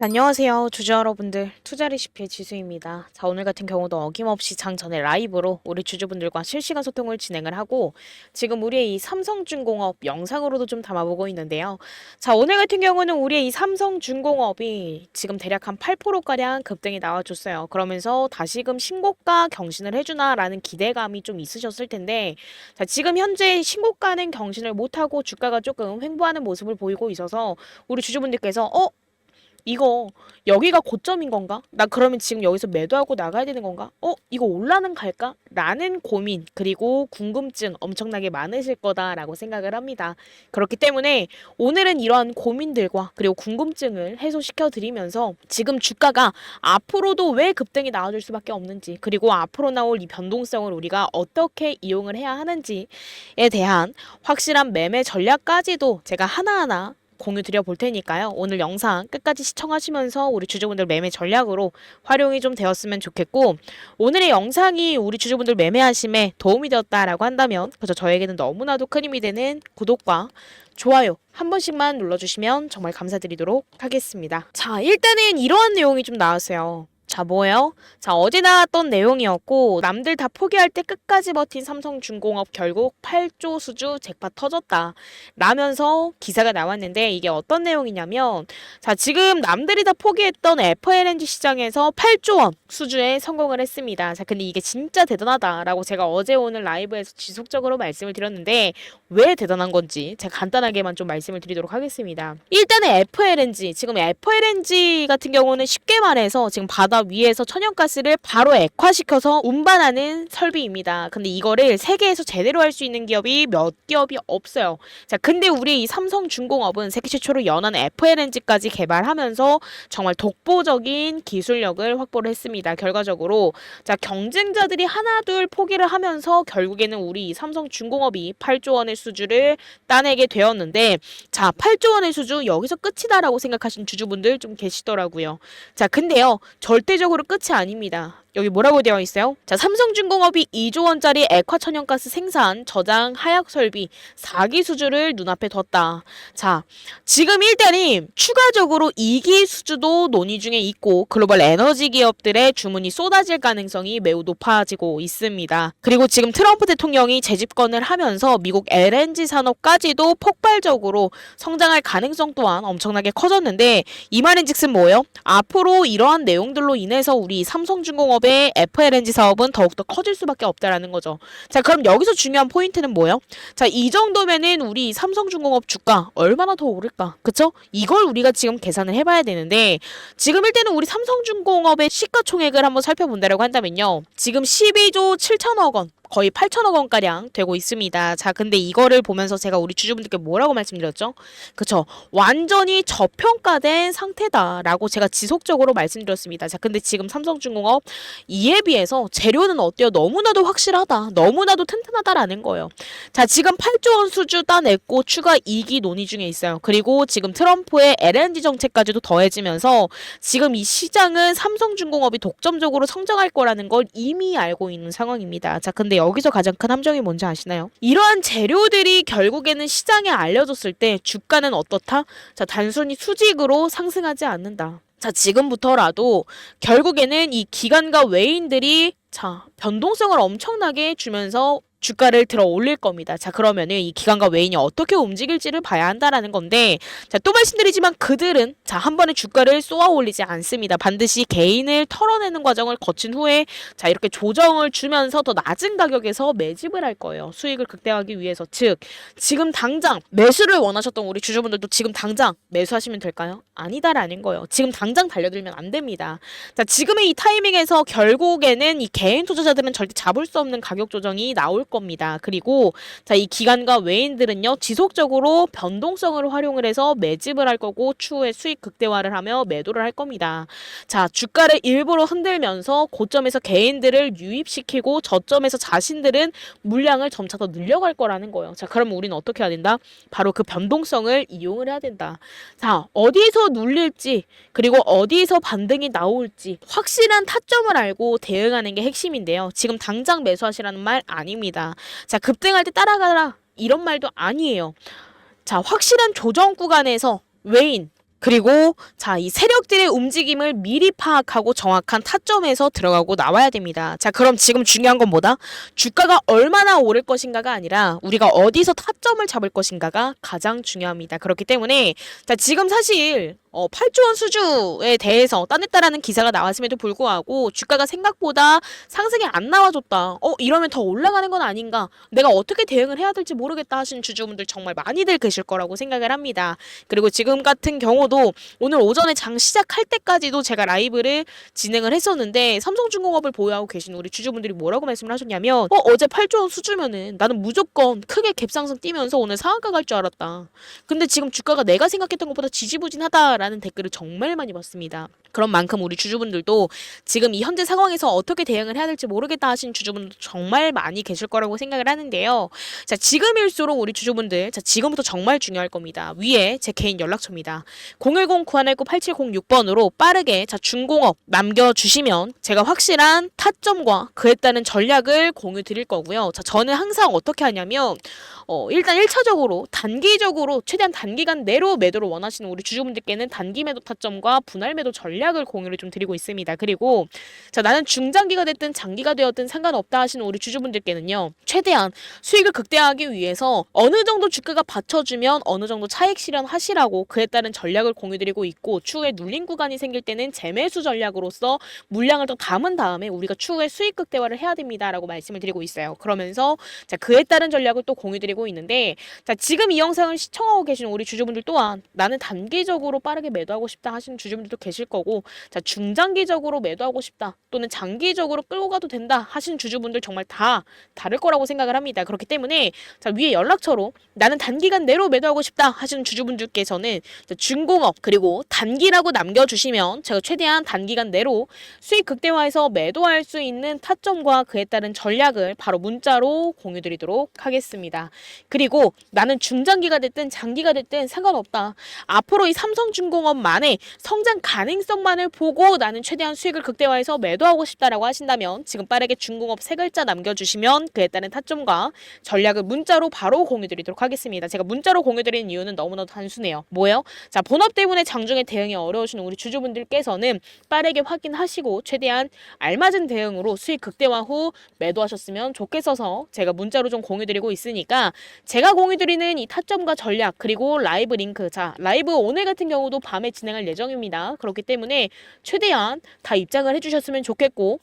안녕하세요. 주주 여러분들. 투자리시피의 지수입니다. 자, 오늘 같은 경우도 어김없이 장전에 라이브로 우리 주주분들과 실시간 소통을 진행을 하고 지금 우리의 이 삼성중공업 영상으로도 좀 담아보고 있는데요. 자, 오늘 같은 경우는 우리의 이 삼성중공업이 지금 대략 한 8%가량 급등이 나와줬어요. 그러면서 다시금 신고가 경신을 해주나라는 기대감이 좀 있으셨을 텐데 자, 지금 현재 신고가는 경신을 못하고 주가가 조금 횡보하는 모습을 보이고 있어서 우리 주주분들께서 어? 이거 여기가 고점인 건가? 나 그러면 지금 여기서 매도하고 나가야 되는 건가? 어? 이거 올라는 갈까? 라는 고민 그리고 궁금증 엄청나게 많으실 거다라고 생각을 합니다. 그렇기 때문에 오늘은 이러한 고민들과 그리고 궁금증을 해소시켜 드리면서 지금 주가가 앞으로도 왜 급등이 나와줄 수밖에 없는지 그리고 앞으로 나올 이 변동성을 우리가 어떻게 이용을 해야 하는지에 대한 확실한 매매 전략까지도 제가 하나하나 공유 드려 볼 테니까요. 오늘 영상 끝까지 시청하시면서 우리 주주분들 매매 전략으로 활용이 좀 되었으면 좋겠고 오늘의 영상이 우리 주주분들 매매하심에 도움이 되었다라고 한다면 그저 저에게는 너무나도 큰 힘이 되는 구독과 좋아요 한 번씩만 눌러주시면 정말 감사드리도록 하겠습니다. 자, 일단은 이러한 내용이 좀 나왔어요. 자, 뭐예요? 자, 어제 나왔던 내용이었고, 남들 다 포기할 때 끝까지 버틴 삼성중공업 결국 8조 수주 잭팟 터졌다. 라면서 기사가 나왔는데, 이게 어떤 내용이냐면, 자, 지금 남들이 다 포기했던 FLNG 시장에서 8조 원 수주에 성공을 했습니다. 자, 근데 이게 진짜 대단하다라고 제가 어제 오늘 라이브에서 지속적으로 말씀을 드렸는데, 왜 대단한 건지 제가 간단하게만 좀 말씀을 드리도록 하겠습니다. 일단은 FLNG, 지금 FLNG 같은 경우는 쉽게 말해서 지금 바다 위에서 천연가스를 바로 액화시켜서 운반하는 설비입니다. 근데 이거를 세계에서 제대로 할 수 있는 기업이 몇 기업이 없어요. 자, 근데 우리 이 삼성 중공업은 세계 최초로 연한 FLNG까지 개발하면서 정말 독보적인 기술력을 확보를 했습니다. 결과적으로 자, 경쟁자들이 하나 둘 포기를 하면서 결국에는 우리 이 삼성 중공업이 8조 원의 수주를 따내게 되었는데 자, 8조 원의 수주 여기서 끝이다라고 생각하신 주주분들 좀 계시더라고요. 자, 근데요. 절대 적으로 끝이 아닙니다. 여기 뭐라고 되어 있어요? 자, 삼성중공업이 2조 원짜리 액화천연가스 생산, 저장, 하약 설비 4기 수주를 눈앞에 뒀다. 자, 지금 일단은 추가적으로 2기 수주도 논의 중에 있고 글로벌 에너지 기업들의 주문이 쏟아질 가능성이 매우 높아지고 있습니다. 그리고 지금 트럼프 대통령이 재집권을 하면서 미국 LNG 산업까지도 폭발적으로 성장할 가능성 또한 엄청나게 커졌는데 이 말인즉슨 뭐예요? 앞으로 이러한 내용들로 인해서 우리 삼성중공업 의 FLNG 사업은 더욱더 커질 수밖에 없다라는 거죠. 자, 그럼 여기서 중요한 포인트는 뭐예요? 자, 이 정도면은 우리 삼성중공업 주가 얼마나 더 오를까? 그쵸? 이걸 우리가 지금 계산을 해봐야 되는데 지금 일때는 우리 삼성중공업의 시가총액을 한번 살펴본다라고 한다면요. 지금 12조 7천억 원 거의 8천억 원가량 되고 있습니다. 자, 근데 이거를 보면서 제가 우리 주주분들께 뭐라고 말씀드렸죠? 그쵸. 완전히 저평가된 상태다라고 제가 지속적으로 말씀드렸습니다. 자, 근데 지금 삼성중공업 이에 비해서 재료는 어때요? 너무나도 확실하다. 너무나도 튼튼하다라는 거예요. 자, 지금 8조 원 수주 따냈고 추가 2기 논의 중에 있어요. 그리고 지금 트럼프의 LNG 정책까지도 더해지면서 지금 이 시장은 삼성중공업이 독점적으로 성장할 거라는 걸 이미 알고 있는 상황입니다. 자, 근데 여기서 가장 큰 함정이 뭔지 아시나요? 이러한 재료들이 결국에는 시장에 알려졌을 때 주가는 어떻다? 자, 단순히 수직으로 상승하지 않는다. 자, 지금부터라도 결국에는 이 기관과 외인들이 자, 변동성을 엄청나게 주면서 주가를 들어 올릴 겁니다. 자, 그러면은 이 기관과 외인이 어떻게 움직일지를 봐야 한다라는 건데, 자, 또 말씀드리지만 그들은 자, 한 번에 주가를 쏘아 올리지 않습니다. 반드시 개인을 털어내는 과정을 거친 후에 자, 이렇게 조정을 주면서 더 낮은 가격에서 매집을 할 거예요. 수익을 극대화하기 위해서. 즉, 지금 당장 매수를 원하셨던 우리 주주분들도 지금 당장 매수하시면 될까요? 아니다라는 거예요. 지금 당장 달려들면 안 됩니다. 자, 지금의 이 타이밍에서 결국에는 이 개인 투자자들은 절대 잡을 수 없는 가격 조정이 나올 겁니다. 그리고 자, 이 기관과 외인들은요. 지속적으로 변동성을 활용을 해서 매집을 할 거고 추후에 수익 극대화를 하며 매도를 할 겁니다. 자, 주가를 일부러 흔들면서 고점에서 개인들을 유입시키고 저점에서 자신들은 물량을 점차 더 늘려갈 거라는 거예요. 자, 그럼 우리는 어떻게 해야 된다? 바로 그 변동성을 이용을 해야 된다. 자, 어디서 눌릴지 그리고 어디서 반등이 나올지 확실한 타점을 알고 대응하는 게 핵심인데요. 지금 당장 매수하시라는 말 아닙니다. 자, 급등할 때 따라가라. 이런 말도 아니에요. 자, 확실한 조정 구간에서 외인, 그리고 자, 이 세력들의 움직임을 미리 파악하고 정확한 타점에서 들어가고 나와야 됩니다. 자, 그럼 지금 중요한 건 뭐다? 주가가 얼마나 오를 것인가가 아니라 우리가 어디서 타점을 잡을 것인가가 가장 중요합니다. 그렇기 때문에 자, 지금 사실 어, 8조 원 수주에 대해서 따냈다라는 기사가 나왔음에도 불구하고 주가가 생각보다 상승이 안 나와줬다. 어, 이러면 더 올라가는 건 아닌가? 내가 어떻게 대응을 해야 될지 모르겠다 하시는 주주분들 정말 많이들 계실 거라고 생각을 합니다. 그리고 지금 같은 경우도 오늘 오전에 장 시작할 때까지도 제가 라이브를 진행을 했었는데 삼성중공업을 보유하고 계신 우리 주주분들이 뭐라고 말씀을 하셨냐면 어, 어제 8조 원 수주면은 나는 무조건 크게 갭상승 뛰면서 오늘 상한가 갈 줄 알았다. 근데 지금 주가가 내가 생각했던 것보다 지지부진하다 라는 댓글을 정말 많이 봤습니다. 그런 만큼 우리 주주분들도 지금 이 현재 상황에서 어떻게 대응을 해야 될지 모르겠다 하신 주주분들 정말 많이 계실 거라고 생각을 하는데요. 자, 지금일수록 우리 주주분들, 자, 지금부터 정말 중요할 겁니다. 위에 제 개인 연락처입니다. 010-9119-8706번으로 빠르게 자, 중공업 남겨주시면 제가 확실한 타점과 그에 따른 전략을 공유 드릴 거고요. 자, 저는 항상 어떻게 하냐면, 어, 일단 1차적으로 단기적으로 최대한 단기간 내로 매도를 원하시는 우리 주주분들께는 단기 매도 타점과 분할 매도 전략 을 공유를 좀 드리고 있습니다. 그리고 자, 나는 중장기가 됐든 장기가 되었든 상관없다 하시는 우리 주주분들께는요. 최대한 수익을 극대화하기 위해서 어느 정도 주가가 받쳐주면 어느 정도 차익 실현하시라고 그에 따른 전략을 공유드리고 있고 추후에 눌린 구간이 생길 때는 재매수 전략으로서 물량을 더 담은 다음에 우리가 추후에 수익 극대화를 해야 됩니다라고 말씀을 드리고 있어요. 그러면서 자, 그에 따른 전략을 또 공유드리고 있는데 자, 지금 이 영상을 시청하고 계시는 우리 주주분들 또한 나는 단기적으로 빠르게 매도하고 싶다 하시는 주주분들도 계실 거고 자, 중장기적으로 매도하고 싶다 또는 장기적으로 끌고 가도 된다 하시는 주주분들 정말 다 다를 거라고 생각을 합니다. 그렇기 때문에 자, 위에 연락처로 나는 단기간 내로 매도하고 싶다 하시는 주주분들께서는 자, 중공업 그리고 단기라고 남겨주시면 제가 최대한 단기간 내로 수익 극대화해서 매도할 수 있는 타점과 그에 따른 전략을 바로 문자로 공유드리도록 하겠습니다. 그리고 나는 중장기가 됐든 장기가 됐든 상관없다. 앞으로 이 삼성중공업만의 성장 가능성 만을 보고 나는 최대한 수익을 극대화해서 매도하고 싶다라고 하신다면 지금 빠르게 중공업 세 글자 남겨주시면 그에 따른 타점과 전략을 문자로 바로 공유드리도록 하겠습니다. 제가 문자로 공유드리는 이유는 너무나도 단순해요. 뭐예요? 자, 본업 때문에 장중에 대응이 어려우신 우리 주주분들께서는 빠르게 확인하시고 최대한 알맞은 대응으로 수익 극대화 후 매도하셨으면 좋겠어서 제가 문자로 좀 공유드리고 있으니까 제가 공유드리는 이 타점과 전략 그리고 라이브 링크 자 라이브 오늘 같은 경우도 밤에 진행할 예정입니다. 그렇기 때문에 최대한 다 입장을 해주셨으면 좋겠고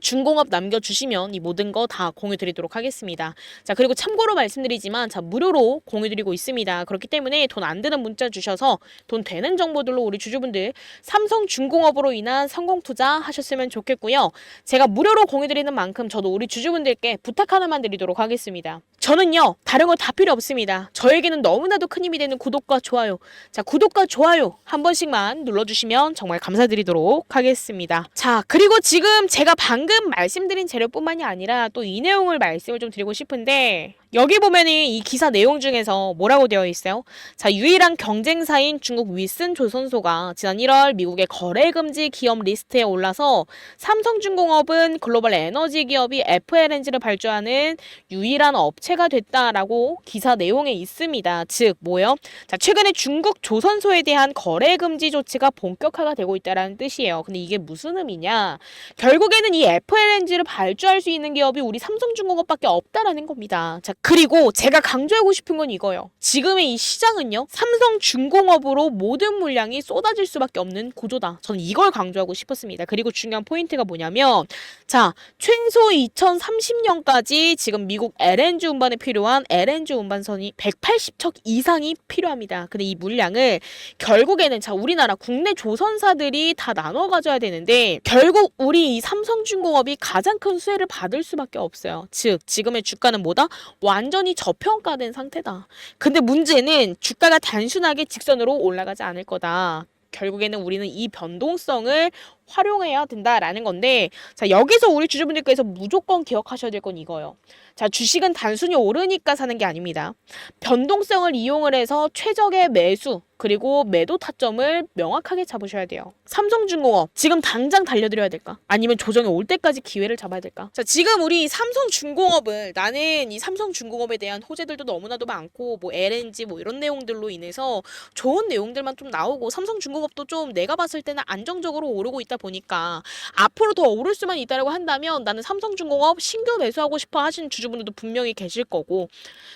중공업 남겨주시면 이 모든 거 다 공유드리도록 하겠습니다. 자 그리고 참고로 말씀드리지만 자 무료로 공유드리고 있습니다. 그렇기 때문에 돈 안 드는 문자 주셔서 돈 되는 정보들로 우리 주주분들 삼성 중공업으로 인한 성공 투자 하셨으면 좋겠고요. 제가 무료로 공유드리는 만큼 저도 우리 주주분들께 부탁 하나만 드리도록 하겠습니다. 저는요 다른 거 다 필요 없습니다. 저에게는 너무나도 큰 힘이 되는 구독과 좋아요. 자 구독과 좋아요 한 번씩만 눌러주시면 정말 감사드리도록 하겠습니다. 자 그리고 지금 제가 방금 말씀드린 재료뿐만이 아니라 또 이 내용을 말씀을 좀 드리고 싶은데 여기 보면은 이 기사 내용 중에서 뭐라고 되어 있어요? 자, 유일한 경쟁사인 중국 위슨 조선소가 지난 1월 미국의 거래 금지 기업 리스트에 올라서 삼성중공업은 글로벌 에너지 기업이 FLNG를 발주하는 유일한 업체가 됐다라고 기사 내용에 있습니다. 즉, 뭐예요? 자, 최근에 중국 조선소에 대한 거래 금지 조치가 본격화가 되고 있다라는 뜻이에요. 근데 이게 무슨 의미냐? 결국에는 이 FLNG를 발주할 수 있는 기업이 우리 삼성중공업밖에 없다라는 겁니다. 자, 그리고 제가 강조하고 싶은 건 이거예요. 지금의 이 시장은요, 삼성 중공업으로 모든 물량이 쏟아질 수밖에 없는 구조다. 저는 이걸 강조하고 싶었습니다. 그리고 중요한 포인트가 뭐냐면, 자, 최소 2030년까지 지금 미국 LNG 운반에 필요한 LNG 운반선이 180척 이상이 필요합니다. 근데 이 물량을 결국에는 자, 우리나라 국내 조선사들이 다 나눠 가져야 되는데, 결국 우리 이 삼성중공업이 가장 큰 수혜를 받을 수밖에 없어요. 즉, 지금의 주가는 뭐다? 완전히 저평가된 상태다. 근데 문제는 주가가 단순하게 직선으로 올라가지 않을 거다. 결국에는 우리는 이 변동성을 활용해야 된다라는 건데 자 여기서 우리 주주분들께서 무조건 기억하셔야 될 건 이거예요. 자 주식은 단순히 오르니까 사는 게 아닙니다. 변동성을 이용을 해서 최적의 매수 그리고 매도 타점을 명확하게 잡으셔야 돼요. 삼성중공업 지금 당장 달려드려야 될까? 아니면 조정이 올 때까지 기회를 잡아야 될까? 자 지금 우리 삼성중공업을 나는 이 삼성중공업에 대한 호재들도 너무나도 많고 뭐 LNG 뭐 이런 내용들로 인해서 좋은 내용들만 좀 나오고 삼성중공업도 좀 내가 봤을 때는 안정적으로 오르고 있다 보니까 앞으로 더 오를 수만 있다라고 한다면 나는 삼성중공업 신규 매수하고 싶어 하시는 주주분들도 분명히 계실 거고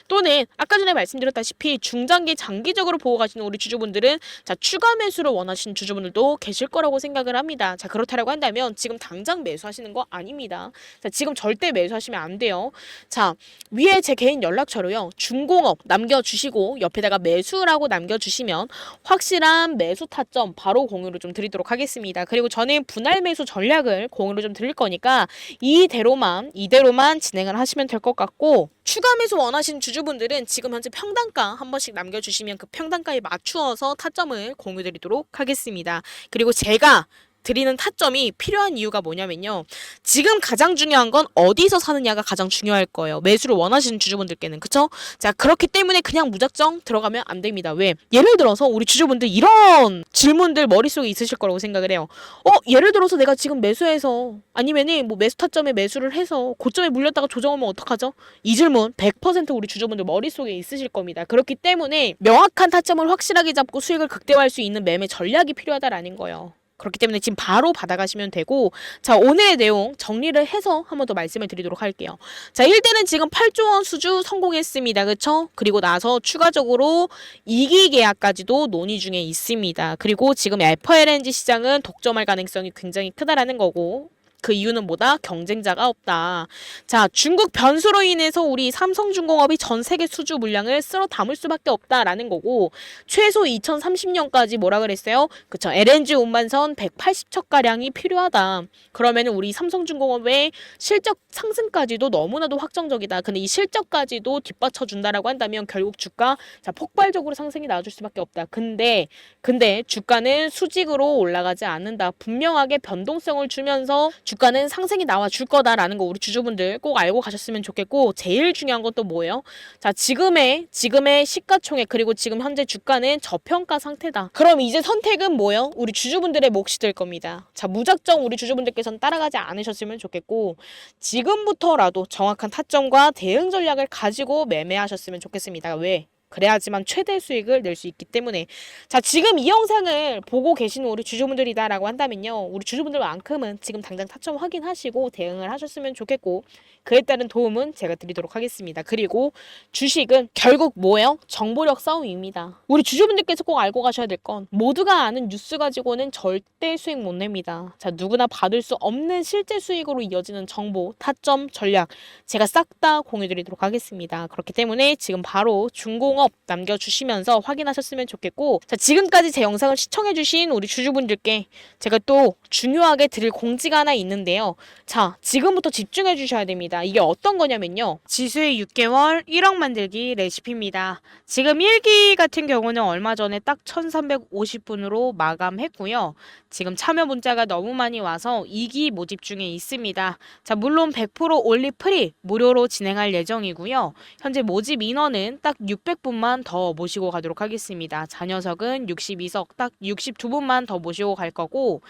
또는 아까 전에 말씀드렸다시피 중장기 장기적으로 보고 가시는 우리 주주분들은 자 추가 매수를 원하시는 주주분들도 계실 거라고 생각을 합니다. 자 그렇다라고 한다면 지금 당장 매수하시는 거 아닙니다. 자 지금 절대 매수하시면 안 돼요. 자 위에 제 개인 연락처로요 중공업 남겨주시고 옆에다가 매수라고 남겨주시면 확실한 매수 타점 바로 공유를 좀 드리도록 하겠습니다. 그리고 저는 분할 매수 전략을 공유를 좀 드릴 거니까 이대로만 이대로만 진행을 하시면 될 것 같고 추가 매수 원하시는 주주분들은 지금 현재 평단가 한 번씩 남겨주시면 그 평단가에 맞추어서 타점을 공유드리도록 하겠습니다. 그리고 제가 드리는 타점이 필요한 이유가 뭐냐면요. 지금 가장 중요한 건 어디서 사느냐가 가장 중요할 거예요. 매수를 원하시는 주주분들께는. 그쵸? 자, 그렇기 때문에 그냥 무작정 들어가면 안 됩니다. 왜? 예를 들어서 우리 주주분들 이런 질문들 머릿속에 있으실 거라고 생각을 해요. 어, 예를 들어서 내가 지금 매수해서 아니면은 뭐 매수 타점에 매수를 해서 고점에 물렸다가 조정하면 어떡하죠? 이 질문 100% 우리 주주분들 머릿속에 있으실 겁니다. 그렇기 때문에 명확한 타점을 확실하게 잡고 수익을 극대화할 수 있는 매매 전략이 필요하다라는 거예요. 그렇기 때문에 지금 바로 받아가시면 되고 자 오늘의 내용 정리를 해서 한 번 더 말씀을 드리도록 할게요. 자 1대는 지금 8조 원 수주 성공했습니다. 그쵸? 그리고 나서 추가적으로 이기 계약까지도 논의 중에 있습니다. 그리고 지금 FLNG 시장은 독점할 가능성이 굉장히 크다라는 거고 그 이유는 뭐다? 경쟁자가 없다. 자, 중국 변수로 인해서 우리 삼성중공업이 전 세계 수주 물량을 쓸어 담을 수밖에 없다라는 거고 최소 2030년까지 뭐라 그랬어요? 그쵸? LNG 운반선 180척 가량이 필요하다. 그러면 우리 삼성중공업의 실적 상승까지도 너무나도 확정적이다. 근데 이 실적까지도 뒷받쳐 준다라고 한다면 결국 주가 자 폭발적으로 상승이 나와줄 수밖에 없다. 근데 근데 주가는 수직으로 올라가지 않는다. 분명하게 변동성을 주면서 주가는 상승이 나와 줄 거다라는 거 우리 주주분들 꼭 알고 가셨으면 좋겠고 제일 중요한 것도 뭐예요? 자 지금의 지금의 시가총액 그리고 지금 현재 주가는 저평가 상태다. 그럼 이제 선택은 뭐예요? 우리 주주분들의 몫이 될 겁니다. 자 무작정 우리 주주분들께서는 따라가지 않으셨으면 좋겠고 지금부터라도 정확한 타점과 대응 전략을 가지고 매매하셨으면 좋겠습니다. 왜? 그래야지만 최대 수익을 낼 수 있기 때문에. 자 지금 이 영상을 보고 계시는 우리 주주분들이다라고 한다면요. 우리 주주분들만큼은 지금 당장 타점 확인하시고 대응을 하셨으면 좋겠고 그에 따른 도움은 제가 드리도록 하겠습니다. 그리고 주식은 결국 뭐예요? 정보력 싸움입니다. 우리 주주분들께서 꼭 알고 가셔야 될 건 모두가 아는 뉴스 가지고는 절대 수익 못 냅니다. 자 누구나 받을 수 없는 실제 수익으로 이어지는 정보 타점 전략 제가 싹 다 공유드리도록 하겠습니다. 그렇기 때문에 지금 바로 중공업 영업 남겨주시면서 확인하셨으면 좋겠고 자 지금까지 제 영상을 시청해주신 우리 주주분들께 제가 또 중요하게 드릴 공지가 하나 있는데요. 자 지금부터 집중해 주셔야 됩니다. 이게 어떤 거냐면요. 지수의 6개월 1억 만들기 레시피입니다. 지금 1기 같은 경우는 얼마 전에 딱 1350분으로 마감했고요. 지금 참여 문자가 너무 많이 와서 2기 모집 중에 있습니다. 자 물론 100% 올리 프리 무료로 진행할 예정이고요. 현재 모집 인원은 딱 600분 만 더 모시고 가도록 하겠습니다. 자 녀석은 62석 딱 62분만 더 모시고 갈 거고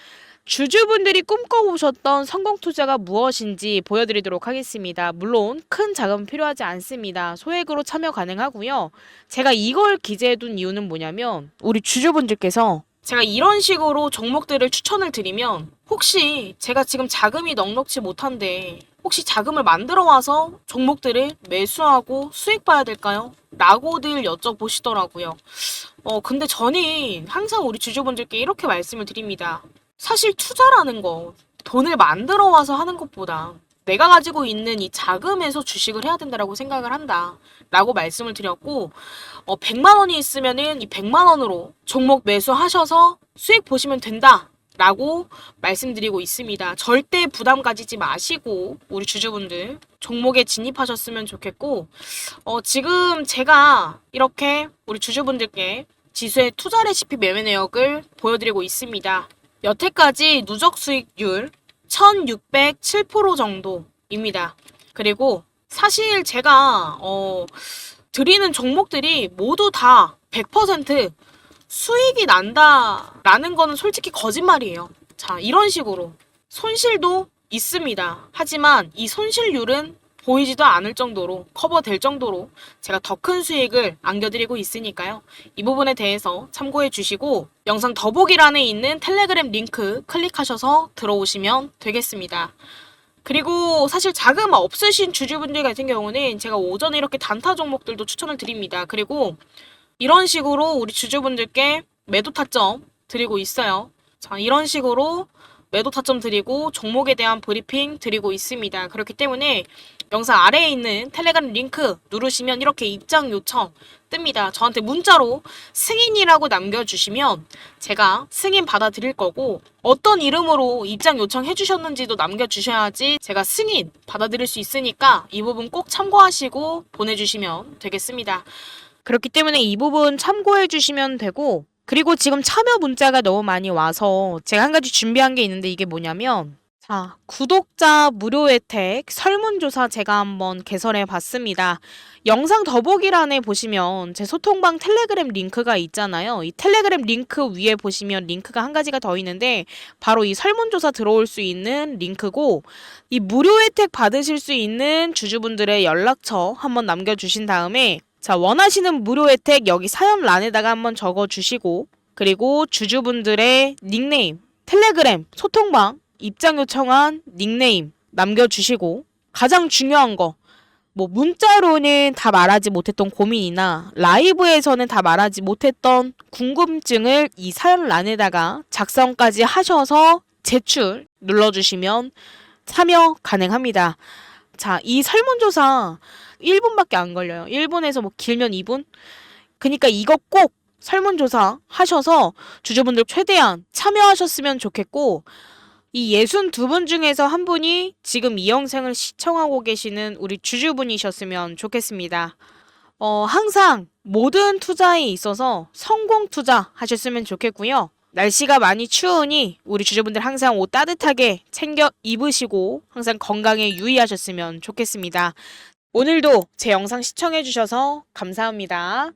주주분들이 꿈꿔오셨던 성공 투자가 무엇인지 보여드리도록 하겠습니다. 물론 큰 자금 필요하지 않습니다. 소액으로 참여 가능하고요. 제가 이걸 기재해둔 이유는 뭐냐면 우리 주주분들께서 제가 이런 식으로 종목들을 추천을 드리면 혹시 제가 지금 자금이 넉넉치 못한데 혹시 자금을 만들어 와서 종목들을 매수하고 수익 봐야 될까요? 라고들 여쭤보시더라고요. 어, 근데 저는 항상 우리 주주분들께 이렇게 말씀을 드립니다. 사실 투자라는 거 돈을 만들어 와서 하는 것보다 내가 가지고 있는 이 자금에서 주식을 해야 된다라고 생각을 한다. 라고 말씀을 드렸고, 어, 100만 원이 있으면은 이 100만 원으로 종목 매수하셔서 수익 보시면 된다. 라고 말씀드리고 있습니다. 절대 부담 가지지 마시고, 우리 주주분들 종목에 진입하셨으면 좋겠고, 어, 지금 제가 이렇게 우리 주주분들께 지수의 투자 레시피 매매 내역을 보여드리고 있습니다. 여태까지 누적 수익률 1607% 정도입니다. 그리고 사실 제가 어, 드리는 종목들이 모두 다 100% 수익이 난다라는 거는 솔직히 거짓말이에요. 자, 이런 식으로 손실도 있습니다. 하지만 이 손실률은 보이지도 않을 정도로 커버될 정도로 제가 더 큰 수익을 안겨드리고 있으니까요. 이 부분에 대해서 참고해 주시고 영상 더보기란에 있는 텔레그램 링크 클릭하셔서 들어오시면 되겠습니다. 그리고 사실 자금 없으신 주주분들 같은 경우는 제가 오전에 이렇게 단타 종목들도 추천을 드립니다. 그리고 이런 식으로 우리 주주분들께 매도 타점 드리고 있어요. 자, 이런 식으로 매도 타점 드리고 종목에 대한 브리핑 드리고 있습니다. 그렇기 때문에 영상 아래에 있는 텔레그램 링크 누르시면 이렇게 입장 요청 뜹니다. 저한테 문자로 승인이라고 남겨주시면 제가 승인 받아드릴 거고 어떤 이름으로 입장 요청해 주셨는지도 남겨주셔야지 제가 승인 받아드릴 수 있으니까 이 부분 꼭 참고하시고 보내주시면 되겠습니다. 그렇기 때문에 이 부분 참고해 주시면 되고 그리고 지금 참여 문자가 너무 많이 와서 제가 한 가지 준비한 게 있는데 이게 뭐냐면 자, 구독자 무료 혜택 설문조사 제가 한번 개설해 봤습니다. 영상 더보기란에 보시면 제 소통방 텔레그램 링크가 있잖아요. 이 텔레그램 링크 위에 보시면 링크가 한 가지가 더 있는데 바로 이 설문조사 들어올 수 있는 링크고 이 무료 혜택 받으실 수 있는 주주분들의 연락처 한번 남겨주신 다음에 자, 원하시는 무료 혜택 여기 사연란에다가 한번 적어 주시고 그리고 주주분들의 닉네임, 텔레그램, 소통방, 입장 요청한 닉네임 남겨 주시고 가장 중요한 거 뭐 문자로는 다 말하지 못했던 고민이나 라이브에서는 다 말하지 못했던 궁금증을 이 사연란에다가 작성까지 하셔서 제출 눌러주시면 참여 가능합니다. 자, 이 설문조사 1분밖에 안 걸려요. 1분에서 뭐 길면 2분? 그니까 이거 꼭 설문조사 하셔서 주주분들 최대한 참여하셨으면 좋겠고, 이 62분 중에서 한 분이 지금 이 영상을 시청하고 계시는 우리 주주분이셨으면 좋겠습니다. 어, 항상 모든 투자에 있어서 성공 투자 하셨으면 좋겠고요. 날씨가 많이 추우니 우리 주주분들 항상 옷 따뜻하게 챙겨 입으시고 항상 건강에 유의하셨으면 좋겠습니다. 오늘도 제 영상 시청해주셔서 감사합니다.